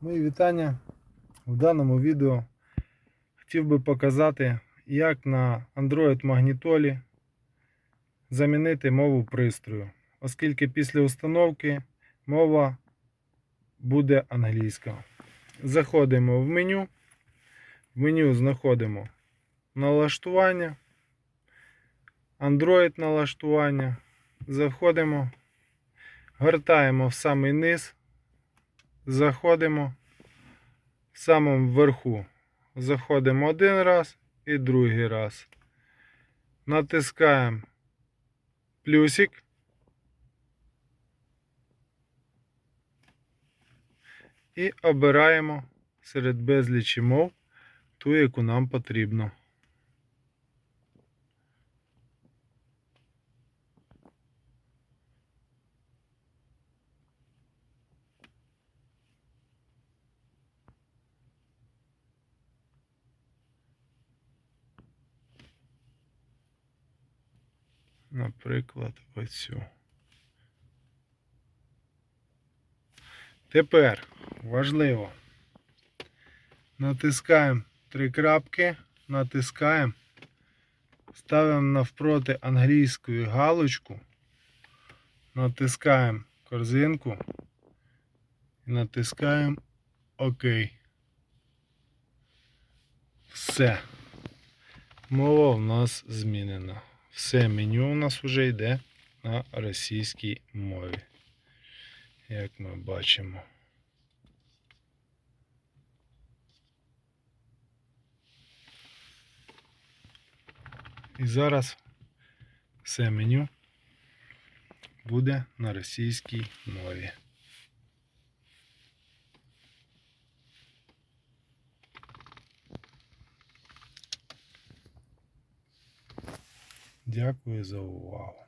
Мої вітання. В даному відео хотів би показати, як на Android магнітолі замінити мову пристрою, оскільки після установки мова буде англійська. Заходимо в меню. В меню знаходимо налаштування, Android налаштування. Заходимо, гортаємо в самий низ, заходимо в самому верху. Заходимо один раз і другий раз. Натискаємо плюсик. І обираємо серед безлічі мов ту, яку нам потрібно. Наприклад, оцю. Тепер важливо. Натискаємо три крапки, натискаємо, ставимо навпроти англійською галочку, натискаємо корзинку і натискаємо ОК. Все. Мова в нас змінена. Все меню у нас вже йде на російській мові. Як ми бачимо. І зараз все меню буде на російській мові. Дякую за увагу.